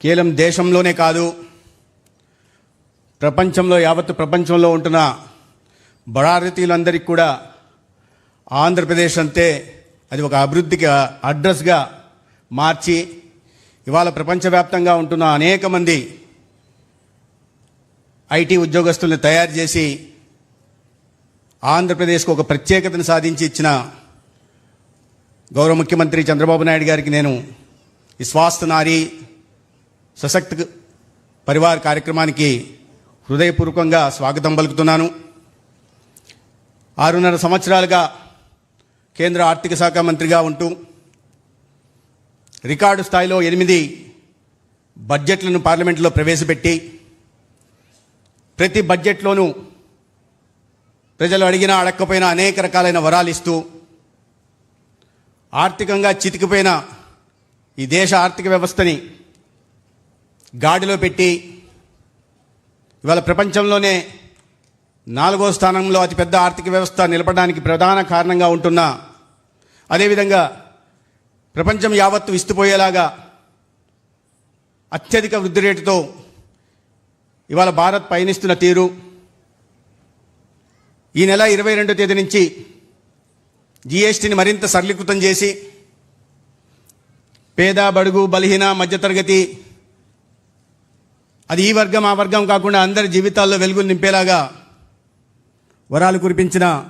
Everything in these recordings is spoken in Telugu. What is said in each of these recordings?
కేవలం దేశంలోనే కాదు ప్రపంచంలో యావత్ ప్రపంచంలో ఉంటున్న భారతీయులందరికీ కూడా ఆంధ్రప్రదేశ్ అంతే అది ఒక అభివృద్ధికి అడ్రస్గా మార్చి ఇవాళ ప్రపంచవ్యాప్తంగా ఉంటున్న అనేక మంది ఐటీ ఉద్యోగస్తుల్ని తయారు చేసి ఆంధ్రప్రదేశ్కు ఒక ప్రత్యేకతను సాధించి ఇచ్చిన గౌరవ ముఖ్యమంత్రి చంద్రబాబు నాయుడు గారికి నేను ఈ నారి సశక్త పరివార్ కార్యక్రమానికి హృదయపూర్వకంగా స్వాగతం పలుకుతున్నాను. ఆరున్నర సంవత్సరాలుగా కేంద్ర ఆర్థిక శాఖ మంత్రిగా ఉంటూ రికార్డు స్థాయిలో ఎనిమిది బడ్జెట్లను పార్లమెంట్లో ప్రవేశపెట్టి ప్రతి బడ్జెట్లోనూ ప్రజలు అడిగినా అడగకపోయినా అనేక రకాలైన వరాలు ఇస్తూ ఆర్థికంగా చితికిపోయిన ఈ దేశ ఆర్థిక వ్యవస్థని గాడిలో పెట్టి ఇవాళ ప్రపంచంలోనే నాలుగో స్థానంలో అతిపెద్ద ఆర్థిక వ్యవస్థ నిలపడానికి ప్రధాన కారణంగా ఉంటున్న అదేవిధంగా ప్రపంచం యావత్తు విస్తుపోయేలాగా అత్యధిక వృద్ధి రేటుతో ఇవాళ భారత్ పయనిస్తున్న తీరు. ఈ నెల ఇరవై రెండో తేదీ నుంచి జీఎస్టీని మరింత సరళీకృతం చేసి పేద బడుగు బలహీన మధ్యతరగతి అది ఈ వర్గం ఆ వర్గం కాకుండా అందరి జీవితాల్లో వెలుగులు నింపేలాగా వరాలు కురిపించిన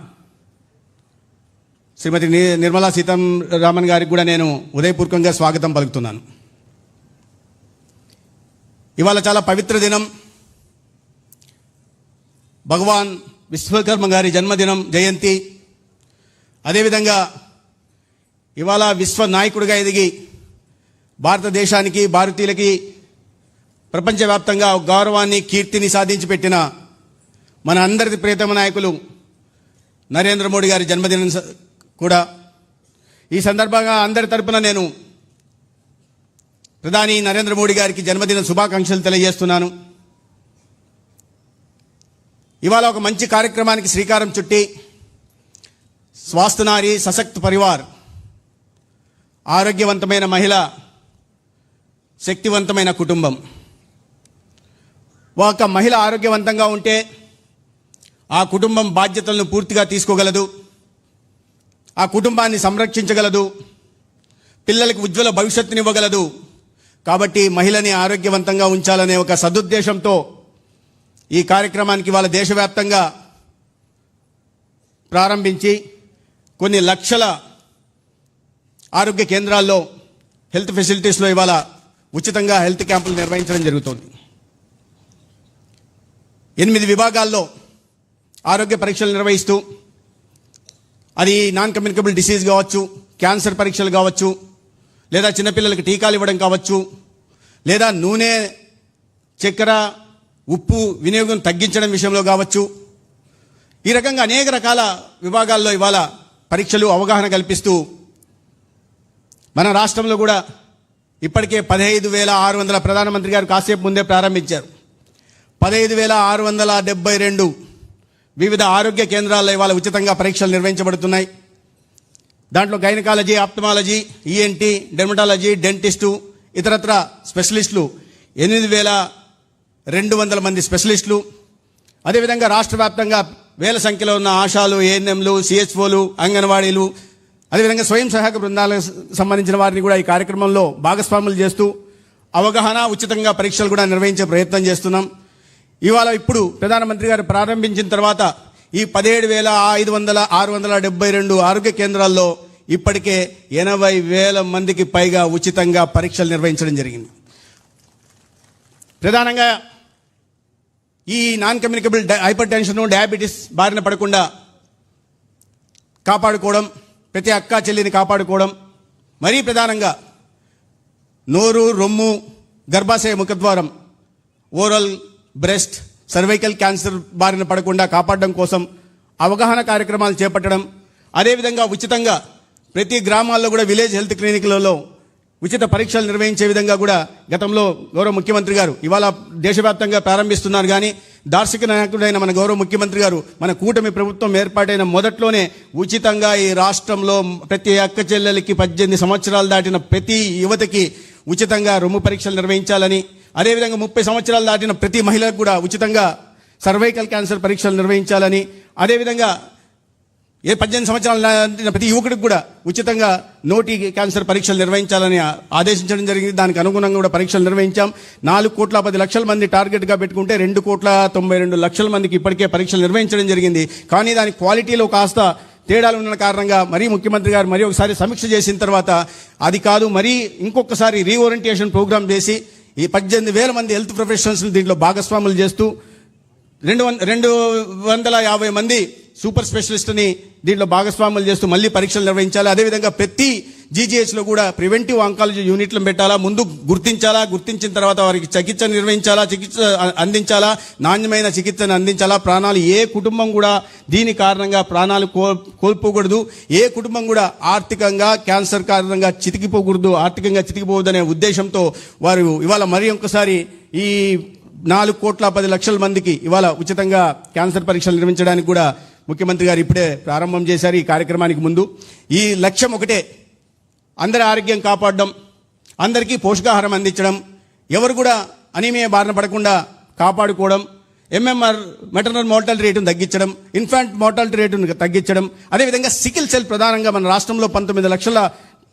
శ్రీమతి ని- నిర్మలా సీతారామన్ గారికి కూడా నేను ఉదయపూర్వకంగా స్వాగతం పలుకుతున్నాను. ఇవాళ చాలా పవిత్ర దినం. భగవాన్ విశ్వకర్మ గారి జన్మదినం జయంతి. అదేవిధంగా ఇవాళ విశ్వ నాయకుడిగా ఎదిగి భారతదేశానికి భారతీయులకి ప్రపంచవ్యాప్తంగా గౌరవాన్ని కీర్తిని సాధించి పెట్టిన మన అందరి ప్రియతమ నాయకులు నరేంద్ర మోడీ గారి జన్మదినం కూడా. ఈ సందర్భంగా అందరి తరపున నేను ప్రధాని నరేంద్ర మోడీ గారికి జన్మదిన శుభాకాంక్షలు తెలియజేస్తున్నాను. ఇవాళ ఒక మంచి కార్యక్రమానికి శ్రీకారం చుట్టి స్వాస్థనారి సశక్త్ పరివార్ ఆరోగ్యవంతమైన మహిళ శక్తివంతమైన కుటుంబం. ఒక మహిళ ఆరోగ్యవంతంగా ఉంటే ఆ కుటుంబం బాధ్యతలను పూర్తిగా తీసుకోగలదు. ఆ కుటుంబాన్ని సంరక్షించగలదు. పిల్లలకు ఉజ్వల భవిష్యత్తునివ్వగలదు. కాబట్టి మహిళని ఆరోగ్యవంతంగా ఉంచాలనే ఒక సదుద్దేశంతో ఈ కార్యక్రమానికి వాళ్ళ దేశవ్యాప్తంగా ప్రారంభించి కొన్ని లక్షల ఆరోగ్య కేంద్రాల్లో హెల్త్ ఫెసిలిటీస్లో ఇవాళ ఉచితంగా హెల్త్ క్యాంపులు నిర్వహించడం జరుగుతోంది. ఎనిమిది విభాగాల్లో ఆరోగ్య పరీక్షలు నిర్వహిస్తూ అది నాన్ కమ్యూనికబుల్ డిసీజ్ కావచ్చు క్యాన్సర్ పరీక్షలు కావచ్చు లేదా చిన్నపిల్లలకి టీకాలు ఇవ్వడం కావచ్చు లేదా నూనె చక్కెర ఉప్పు వినియోగం తగ్గించడం విషయంలో కావచ్చు. ఈ రకంగా అనేక రకాల విభాగాల్లో ఇవాళ పరీక్షలు అవగాహన కల్పిస్తూ మన రాష్ట్రంలో కూడా ఇప్పటికే పదహైదు వేల ఆరు వందల ప్రధానమంత్రి గారు కాసేపు ముందే ప్రారంభించారు. పదహైదు వేల ఆరు వందల డెబ్బై రెండు వివిధ ఆరోగ్య కేంద్రాల్లో ఇవాళ ఉచితంగా పరీక్షలు నిర్వహించబడుతున్నాయి. దాంట్లో gynaecology ophthalmology ENT dermatology dentist ఇతరత్ర స్పెషలిస్టులు ఎనిమిది వేల రెండు వందల మంది స్పెషలిస్టులు. అదేవిధంగా రాష్ట్ర వ్యాప్తంగా వేల సంఖ్యలో ఉన్న ఆశాలు ఏఎన్ఎంలు సిహెచ్ఓలు అంగన్వాడీలు అదేవిధంగా స్వయం సహాయక బృందాలకు సంబంధించిన వారిని కూడా ఈ కార్యక్రమంలో భాగస్వాములు చేస్తూ అవగాహన ఉచితంగా పరీక్షలు కూడా నిర్వహించే ప్రయత్నం చేస్తున్నాం. ఇవాళ ఇప్పుడు ప్రధానమంత్రి గారు ప్రారంభించిన తర్వాత ఈ పదిహేడు వేల ఐదు వందల ఆరు వందల డెబ్బై రెండు ఆరోగ్య కేంద్రాల్లో ఇప్పటికే ఎనభై వేల మందికి పైగా ఉచితంగా పరీక్షలు నిర్వహించడం జరిగింది. ప్రధానంగా ఈ non communicable hypertension diabetes బారిన పడకుండా కాపాడుకోవడం ప్రతి అక్క చెల్లిని కాపాడుకోవడం మరీ ప్రధానంగా నోరు రొమ్ము గర్భాశయ ముఖద్వారం ఓరల్ బ్రెస్ట్ సర్వైకల్ క్యాన్సర్ బారిన పడకుండా కాపాడడం కోసం అవగాహన కార్యక్రమాలు చేపట్టడం. అదేవిధంగా ఉచితంగా ప్రతి గ్రామాల్లో కూడా విలేజ్ హెల్త్ క్లినిక్లలో ఉచిత పరీక్షలు నిర్వహించే విధంగా కూడా గతంలో గౌరవ ముఖ్యమంత్రి గారు ఇవాళ దేశవ్యాప్తంగా ప్రారంభిస్తున్నారు. కానీ దార్శిక నాయకుడైన మన గౌరవ ముఖ్యమంత్రి గారు మన కూటమి ప్రభుత్వం ఏర్పాటైన మొదట్లోనే ఉచితంగా ఈ రాష్ట్రంలో ప్రతి అక్క చెల్లెలకి పద్దెనిమిది సంవత్సరాలు దాటిన ప్రతి యువతకి ఉచితంగా రొమ్ము పరీక్షలు నిర్వహించాలని అదేవిధంగా ముప్పై సంవత్సరాలు దాటిన ప్రతి మహిళకు కూడా ఉచితంగా సర్వైకల్ క్యాన్సర్ పరీక్షలు నిర్వహించాలని అదేవిధంగా ఏ పద్దెనిమిది సంవత్సరాలు దాటిన ప్రతి యువకుడికి కూడా ఉచితంగా నోటి క్యాన్సర్ పరీక్షలు నిర్వహించాలని ఆదేశించడం జరిగింది. దానికి అనుగుణంగా కూడా పరీక్షలు నిర్వహించాం. నాలుగు కోట్ల పది లక్షల మంది టార్గెట్గా పెట్టుకుంటే రెండు కోట్ల తొంభై రెండు లక్షల మందికి ఇప్పటికే పరీక్షలు నిర్వహించడం జరిగింది. కానీ దాని క్వాలిటీలో కాస్త తేడాలు ఉన్న కారణంగా మరీ ముఖ్యమంత్రి గారు మరీ ఒకసారి సమీక్ష చేసిన తర్వాత అది కాదు మరీ ఇంకొకసారి రీఓరియంటేషన్ ప్రోగ్రామ్ చేసి ఈ పద్దెనిమిది వేల మంది హెల్త్ ప్రొఫెషనల్స్ దీంట్లో భాగస్వాములు చేస్తూ రెండు రెండు వందల యాభై మంది సూపర్ స్పెషలిస్ట్ని దీంట్లో భాగస్వాములు చేస్తూ మళ్ళీ పరీక్షలు నిర్వహించాలి. అదేవిధంగా ప్రతి జీజీహెచ్లో కూడా ప్రివెంటివ్ ఆంకాలజీ యూనిట్లు పెట్టాలా ముందు గుర్తించాలా గుర్తించిన తర్వాత వారికి చికిత్స నిర్వహించాలా చికిత్స అందించాలా నాణ్యమైన చికిత్సను అందించాలా ప్రాణాలు ఏ కుటుంబం కూడా దీని కారణంగా ప్రాణాలు కో కోల్పోకూడదు. ఏ కుటుంబం కూడా ఆర్థికంగా క్యాన్సర్ కారణంగా చితికిపోకూడదు ఆర్థికంగా చితికిపోవద్దనే ఉద్దేశంతో వారు ఇవాళ మరి ఒక్కసారి ఈ నాలుగు కోట్ల పది లక్షల మందికి ఇవాళ ఉచితంగా క్యాన్సర్ పరీక్షలు నిర్వహించడానికి కూడా ముఖ్యమంత్రి గారు ఇప్పుడే ప్రారంభం చేశారు ఈ కార్యక్రమానికి ముందు. ఈ లక్ష్యం ఒకటే అందరి ఆరోగ్యం కాపాడడం అందరికీ పోషకాహారం అందించడం ఎవరు కూడా అనీమియా బారిన పడకుండా కాపాడుకోవడం ఎంఎంఆర్ మెటర్నల్ మోర్టాలిటీ రేటును తగ్గించడం ఇన్ఫాంట్ మోర్టాలిటీ రేటును తగ్గించడం అదేవిధంగా సికిల్ సెల్ ప్రధానంగా మన రాష్ట్రంలో పంతొమ్మిది లక్షల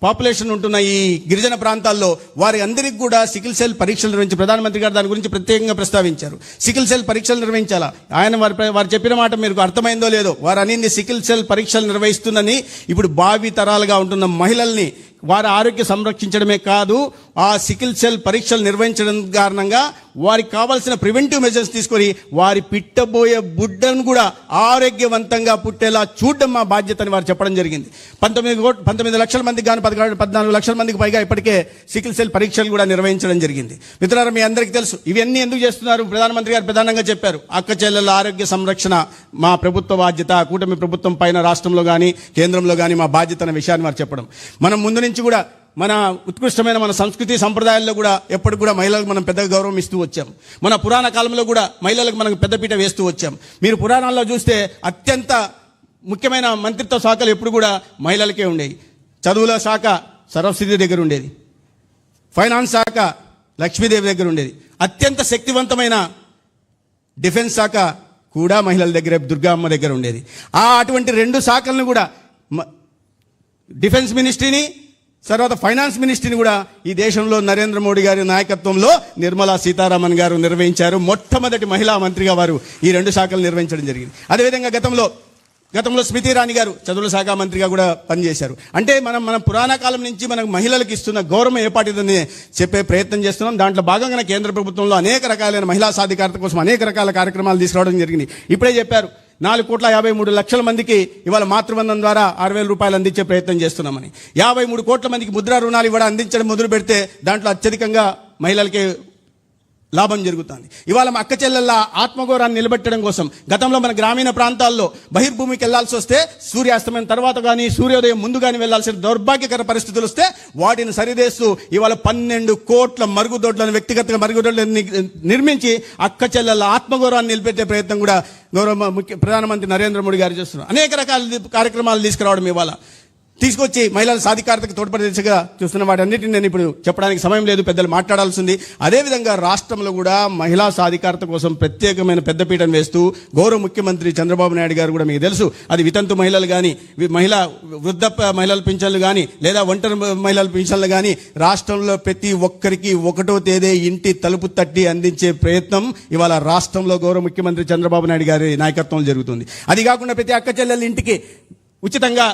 పాపులేషన్ ఉంటున్న ఈ గిరిజన ప్రాంతాల్లో వారి అందరికీ కూడా సికిల్ సెల్ పరీక్షలు నిర్వహించి ప్రధానమంత్రి గారు దాని గురించి ప్రత్యేకంగా ప్రస్తావించారు. సికిల్ సెల్ పరీక్షలు నిర్వహించాలా? ఆయన వారి వారు చెప్పిన మాట మీకు అర్థమైందో లేదో? వారు అనింది సికిల్ సెల్ పరీక్షలు నిర్వహిస్తుందని ఇప్పుడు భావి తరాలుగా ఉంటున్న మహిళల్ని వారి ఆరోగ్య సంరక్షించడమే కాదు ఆ సికిల్ సెల్ పరీక్షలు నిర్వహించడం కారణంగా వారికి కావాల్సిన ప్రివెంటివ్ మెజర్స్ తీసుకొని వారి పిట్టబోయే బుడ్డను కూడా ఆరోగ్యవంతంగా పుట్టేలా చూడడం మా బాధ్యత అని వారు చెప్పడం జరిగింది. పంతొమ్మిది కోట్ పంతొమ్మిది లక్షల మందికి కానీ పదకొండు పద్నాలుగు లక్షల మందికి పైగా ఇప్పటికే సికిల్ సెల్ పరీక్షలు కూడా నిర్వహించడం జరిగింది. మిత్రులారా మీ అందరికీ తెలుసు ఇవన్నీ ఎందుకు చేస్తున్నారు? ప్రధానమంత్రి గారు ప్రధానంగా చెప్పారు. అక్క చెల్లెల ఆరోగ్య సంరక్షణ మా ప్రభుత్వ బాధ్యత కూటమి ప్రభుత్వం పైన రాష్ట్రంలో కానీ కేంద్రంలో కానీ మా బాధ్యత అనే విషయాన్ని వారు చెప్పడం. మనం ముందు నుంచి కూడా మన ఉత్కృష్టమైన మన సంస్కృతి సంప్రదాయాల్లో కూడా ఎప్పటికి కూడా మహిళలకు మనం పెద్ద గౌరవం ఇస్తూ వచ్చాం. మన పురాణ కాలంలో కూడా మహిళలకు మనం పెద్దపీట వేస్తూ వచ్చాం. మీరు పురాణాల్లో చూస్తే అత్యంత ముఖ్యమైన మంత్రిత్వ శాఖలు ఎప్పుడు కూడా మహిళలకే ఉండేవి. చదువుల శాఖ సరస్వతి దగ్గర ఉండేది. ఫైనాన్స్ శాఖ లక్ష్మీదేవి దగ్గర ఉండేది. అత్యంత శక్తివంతమైన డిఫెన్స్ శాఖ కూడా మహిళల దగ్గర దుర్గా అమ్మ దగ్గర ఉండేది. ఆ అటువంటి రెండు శాఖలను కూడా మ- డిఫెన్స్ మినిస్ట్రీని తర్వాత ఫైనాన్స్ మినిస్ట్రీని కూడా ఈ దేశంలో నరేంద్ర మోడీ గారి నాయకత్వంలో నిర్మలా సీతారామన్ గారు నిర్వహించారు. మొట్టమొదటి మహిళా మంత్రిగా వారు ఈ రెండు శాఖలు నిర్వహించడం జరిగింది. అదేవిధంగా గతంలో గతంలో స్మృతి ఇరానీ గారు చదువుల శాఖ మంత్రిగా కూడా పనిచేశారు. అంటే మనం మన పురాణ కాలం నుంచి మనకు మహిళలకు ఇస్తున్న గౌరవం ఏపాటిదని చెప్పే ప్రయత్నం చేస్తున్నాం. దాంట్లో భాగంగా కేంద్ర ప్రభుత్వంలో అనేక రకాలైన మహిళా సాధికారత కోసం అనేక రకాల కార్యక్రమాలు తీసుకురావడం జరిగింది. ఇప్పుడే చెప్పారు నాలుగు కోట్ల యాభై మూడు లక్షల మందికి ఇవాళ మాతృబంధం ద్వారా ఆరు వేల రూపాయలు అందించే ప్రయత్నం చేస్తున్నామని. యాభై మూడు కోట్ల మందికి ముద్ర రుణాలు ఇవ్వడం అందించడం మొదలు పెడితే దాంట్లో అత్యధికంగా మహిళలకే లాభం జరుగుతుంది. ఇవాళ మా అక్క చెల్లెళ్ళ ఆత్మగౌరవాన్ని నిలబెట్టడం కోసం గతంలో మన గ్రామీణ ప్రాంతాల్లో బహిర్భూమికి వెళ్ళాల్సి వస్తే సూర్యాస్తమయం తర్వాత కానీ సూర్యోదయం ముందు కానీ వెళ్ళాల్సిన దౌర్భాగ్యకర పరిస్థితులు వస్తే వాటిని సరిదేస్తూ ఇవాళ పన్నెండు కోట్ల మరుగుదొడ్లను వ్యక్తిగతంగా మరుగుదొడ్లను ని- నిర్మించి అక్క చెల్లెళ్ళ ఆత్మగౌరవాన్ని నిలబెట్టే ప్రయత్నం కూడా గౌరవ ముఖ్య ప్రధానమంత్రి నరేంద్ర మోడీ గారు చేస్తున్నారు. అనేక రకాల కార్యక్రమాలు తీసుకురావడం ఇవాళ. తీసుకొచ్చి మహిళల సాధికారతకు తోడ్పడే దిశగా చూస్తున్న వాటన్నిటిని నేను ఇప్పుడు చెప్పడానికి సమయం లేదు పెద్దలు మాట్లాడాల్సింది అదేవిధంగా రాష్ట్రంలో కూడా మహిళా సాధికారత కోసం ప్రత్యేకమైన పెద్దపీటను వేస్తూ గౌరవ ముఖ్యమంత్రి చంద్రబాబు నాయుడు గారు కూడా మీకు తెలుసు అది వితంతు మహిళలు కానీ మహిళా వృద్ధ మహిళల పింఛన్లు కానీ లేదా ఒంటరి మహిళల పింఛన్లు కానీ రాష్ట్రంలో ప్రతి ఒక్కరికి ఒకటో తేదీ ఇంటి తలుపు తట్టి అందించే ప్రయత్నం ఇవాళ రాష్ట్రంలో గౌరవ ముఖ్యమంత్రి చంద్రబాబు నాయుడు గారి నాయకత్వంలో జరుగుతుంది. అది కాకుండా ప్రతి అక్క చెల్లెల ఇంటికి ఉచితంగా